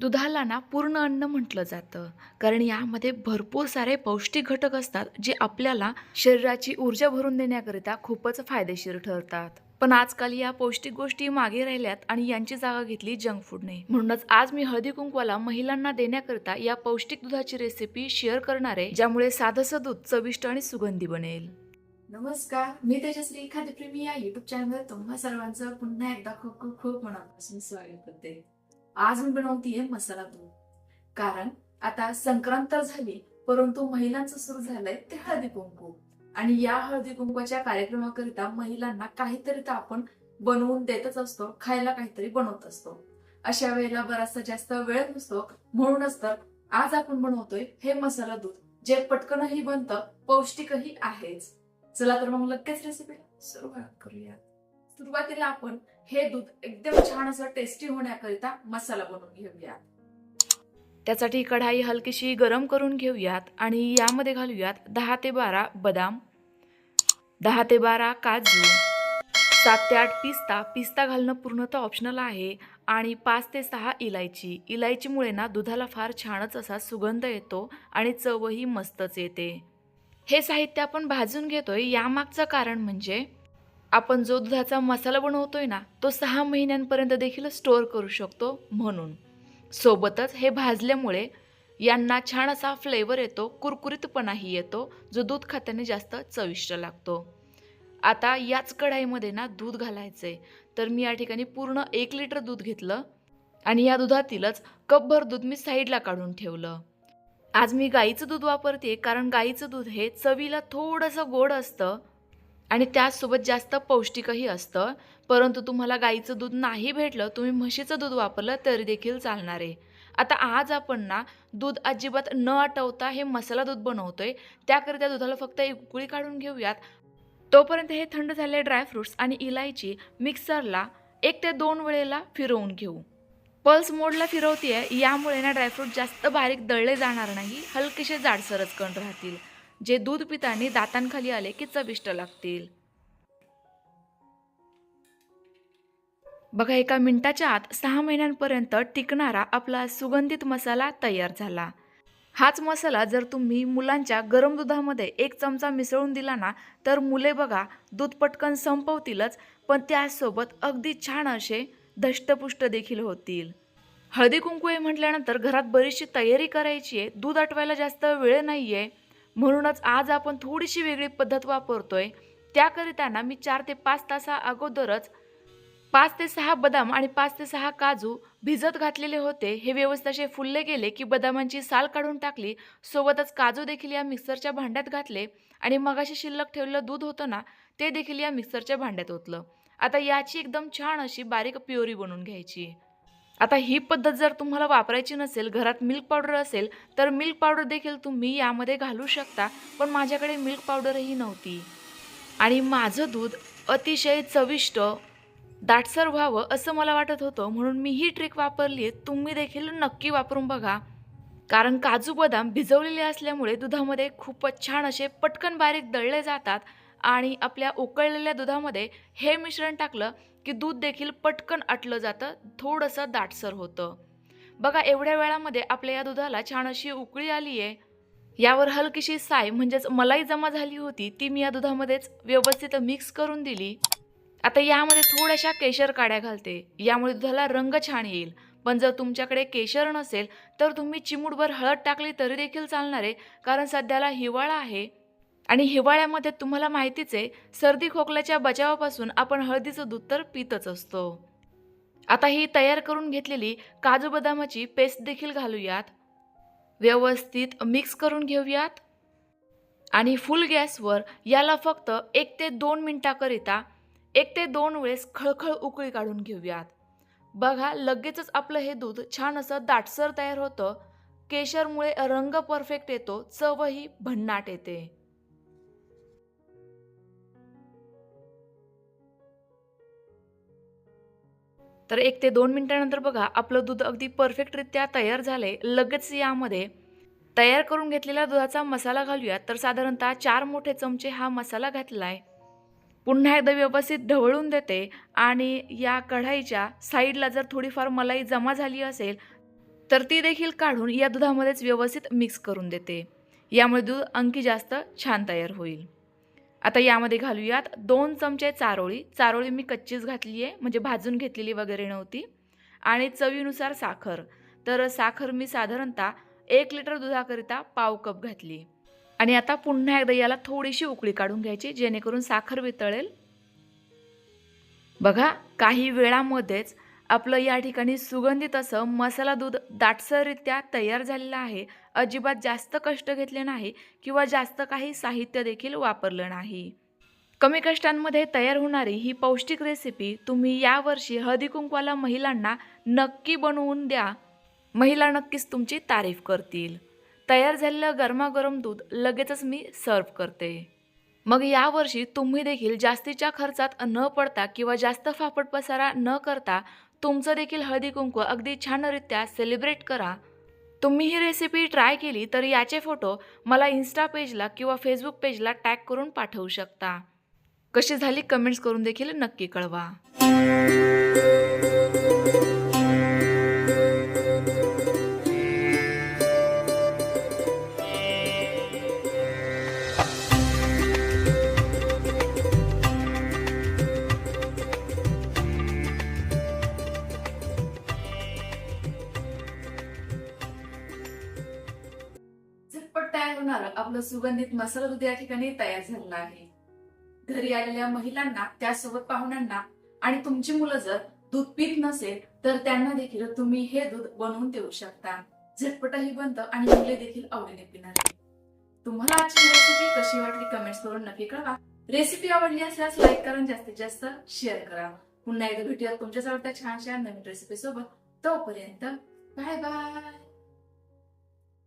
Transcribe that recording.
दुधाला ना पूर्ण अन्न म्हटलं जातं. कारण यामध्ये भरपूर सारे पौष्टिक घटक असतात जे आपल्याला शरीराची ऊर्जा भरून देण्याकरिता खूपच फायदेशीर ठरतात. पण आजकाल या पौष्टिक गोष्टी मागे राहिल्यात आणि यांची जागा घेतली जंक फूडने म्हणूनच आज मी हळदी कुंकवाला महिलांना देण्याकरिता या पौष्टिक दुधाची रेसिपी शेअर करणार आहे ज्यामुळे साधंसं दूध चविष्ट आणि सुगंधी बनेल. नमस्कार मी तेजश्री खाद्यप्रेमी या युट्यूब चॅनलवर तुम्हा सर्वांचं पुन्हा एकदा खूप खूप खूप मनापासून स्वागत करते. आज मी बनवतीये मसाला दूध. कारण आता संक्रांत तर झाली परंतु महिलांचं सुरू झालंय ते हळदी कुंकू. आणि या हळदी कुंकूच्या कार्यक्रमाकरिता महिलांना काहीतरी तर आपण बनवून देतच असतो खायला काहीतरी बनवत असतो. अशा वेळेला बराचसा जास्त वेळ नसतो म्हणूनच तर आज आपण बनवतोय हे मसाला दूध जे पटकनही बनतं पौष्टिकही आहेच. चला तर मग लगेच रेसिपीला सुरुवात करूया सुरुवातीला आपण हे दूध एकदम छान असं टेस्टी होण्याकरिता मसाला बनवून घेऊयात. त्यासाठी कढाई हलकीशी गरम करून घेऊयात आणि यामध्ये घालूयात दहा ते बारा बदाम दहा ते बारा काजू सात ते आठ पिस्ता. पिस्ता घालणं पूर्णतः ऑप्शनल आहे आणि पाच ते सहा इलायची. इलायचीमुळे ना दुधाला फार छानच असा सुगंध येतो आणि चवही मस्तच येते. हे साहित्य आपण भाजून घेतोय. यामागचं कारण म्हणजे आपण जो दुधाचा मसाला बनवतोय ना तो सहा महिन्यांपर्यंत देखील स्टोअर करू शकतो म्हणून. सोबतच हे भाजल्यामुळे यांना छान असा फ्लेवर येतो कुरकुरीतपणाही येतो जो दूध खात्याने जास्त चविष्ट लागतो. आता याच कढाईमध्ये ना दूध घालायचं आहे तर मी या ठिकाणी पूर्ण एक लिटर दूध घेतलं आणि या दुधातीलच कपभर दूध मी साईडला काढून ठेवलं. आज मी गाईचं दूध वापरते कारण गाईचं दूध हे चवीला थोडंसं गोड असतं आणि त्याचसोबत जास्त पौष्टिकही असतं. परंतु तुम्हाला गाईचं दूध नाही भेटलं तुम्ही म्हशीचं दूध वापरलं तरी देखील चालणार आहे. आता आज आपण ना दूध अजिबात न आटवता हे मसाला दूध बनवतोय. त्याकरिता दुधाला फक्त एक उकळी काढून घेऊयात. तोपर्यंत हे थंड झालेले ड्रायफ्रुट्स आणि इलायची मिक्सरला एक ते दोन वेळेला फिरवून घेऊ. पल्स मोडला फिरवतीये यामुळे ना ड्रायफ्रूट जास्त बारीक दळले जाणार नाही हलकेसे जाडसरच कण राहतील. जे दूध पितानी दातांखाली आले की चविष्ट लागतील. बघा एका मिनिटाच्या आत सहा महिन्यांपर्यंत टिकणारा आपला सुगंधित मसाला तयार झाला. हाच मसाला जर तुम्ही मुलांच्या गरम दुधामध्ये एक चमचा मिसळून दिला ना तर मुले बघा दूध पटकन संपवतीलच पण त्यासोबत अगदी छान असे धष्टपुष्ट देखील होतील. हळदी कुंकू आहे म्हटल्यानंतर घरात बरीचशी तयारी करायची आहे. दूध आटवायला जास्त वेळ नाही आहे म्हणूनच आज आपण थोडीशी वेगळी पद्धत वापरतोय. त्याकरिता ना मी चार ते पाच तासा अगोदरच पाच ते सहा बदाम आणि पाच ते सहा काजू भिजत घातलेले होते. हे व्यवस्थित असे फुलले गेले की बदामांची साल काढून टाकली. सोबतच काजू देखील या मिक्सरच्या भांड्यात घातले आणि मगाशी शिल्लक ठेवलेलं दूध होतं ना ते देखील या मिक्सरच्या भांड्यात ओतलं. आता याची एकदम छान अशी बारीक प्युरी बनवून घ्यायची. आता ही पद्धत जर तुम्हाला वापरायची नसेल घरात मिल्क पावडर असेल तर मिल्क पावडर देखील तुम्ही यामध्ये घालू शकता पण माझ्याकडे मिल्क पावडरही नव्हती. आणि माझं दूध अतिशय चविष्ट दाटसर व्हावं असं मला वाटत होतं म्हणून मी ही ट्रिक वापरली आहे. तुम्ही देखील नक्की वापरून बघा. कारण काजू बदाम भिजवलेले असल्यामुळे दुधामध्ये खूपच छान असे पटकन बारीक दळले जातात आणि आपल्या उकळलेल्या दुधामध्ये हे मिश्रण टाकलं की दूध देखील पटकन आटलं जातं थोडंसं दाटसर होतं. बघा एवढ्या वेळामध्ये आपल्या या दुधाला छान अशी उकळी आली आहे. यावर हलकीशी साय म्हणजेच मलाई जमा झाली होती ती मी या दुधामध्येच व्यवस्थित मिक्स करून दिली. आता यामध्ये थोड्याशा केशर काड्या घालते. यामुळे दुधाला रंग छान येईल. पण जर तुमच्याकडे केशर नसेल तर तुम्ही चिमूटभर हळद टाकली तरी देखील चालणार आहे कारण सध्याला हिवाळा आहे. आणि हिवाळ्यामध्ये तुम्हाला माहितीच आहे सर्दी खोकल्याच्या बचावापासून आपण हळदीचं दूध तर पितच असतो. आता ही तयार करून घेतलेली काजू बदामाची पेस्ट देखील घालूयात. व्यवस्थित मिक्स करून घेऊयात. आणि फुल गॅसवर याला फक्त एक ते दोन मिनटाकरिता एक ते दोन वेळेस खळखळ उकळी काढून घेऊयात. बघा लगेचच आपलं हे दूध छान असं दाटसर तयार होतं. केशरमुळे रंग परफेक्ट येतो चवही भन्नाट येते. तर एक ते दोन मिनटानंतर बघा आपलं दूध अगदी परफेक्टरित्या तयार झाले लगेच यामध्ये तयार करून घेतलेला दुधाचा मसाला घालूयात तर साधारणतः चार मोठे चमचे हा मसाला घातला आहे पुन्हा एकदा व्यवस्थित ढवळून देते आणि या कढाईच्या साईडला जर थोडीफार मलाई जमा झाली असेल तर ती देखील काढून या दुधामध्येच व्यवस्थित मिक्स करून देते. यामुळे दूध आणखी जास्त छान तयार होईल. आता यामध्ये घालूयात दोन चमचे चारोळी. चारोळी मी कच्चीच घातली आहे म्हणजे भाजून घेतलेली वगैरे नव्हती. आणि चवीनुसार साखर. तर साखर मी साधारणतः एक लिटर दुधाकरिता पाव कप घातली. आणि आता पुन्हा एकदा याला थोडीशी उकळी काढून घ्यायची जेणेकरून साखर वितळेल. बघा काही वेळामध्येच आपलं या ठिकाणी सुगंधित असं मसाला दूध दाटसररित्या तयार झालेलं आहे. अजिबात जास्त कष्ट घेतले नाही किंवा जास्त काही साहित्य देखील वापरलं नाही. कमी कष्टांमध्ये तयार होणारी ही पौष्टिक रेसिपी तुम्ही यावर्षी हळदी कुंकवाला महिलांना नक्की बनवून द्या. महिला नक्कीच तुमची तारीफ करतील. तयार झालेलं गरमागरम दूध लगेचच मी सर्व करते. मग यावर्षी तुम्ही देखील जास्तीच्या खर्चात न पडता किंवा जास्त फापट पसारा न करता तुमचं देखील हळदी कुंकू अगदी छानरित्या सेलिब्रेट करा. तुम्ही ही रेसिपी ट्राय केली तर याचे फोटो मला इन्स्टा पेजला किंवा फेसबुक पेजला टॅग करून पाठवू शकता. कशी झाली कमेंट्स करून देखील नक्की कळवा. झटपट आपलं सुगंधित मसाला दूध या ठिकाणी तयार झालेलं आहे. घरी आलेल्या महिलांना त्यासोबत पाहुण्यांना आणि तुमची मुलं जर दूध पीत नसेल तर त्यांना देखील तुम्ही हे दूध बनवून देऊ शकता. झटपटही बनतं आणि मुले देखील आवडीने पिणार तुम्हाला आजची रेसिपी कशी वाटली कमेंट्स करून नक्की कळवा. रेसिपी आवडली असल्यास लाईक करा जास्तीत जास्त शेअर करा. पुन्हा एकदा भेटूया तुमच्या आवडत्या छान छान नवीन रेसिपी सोबत. तोपर्यंत बाय बाय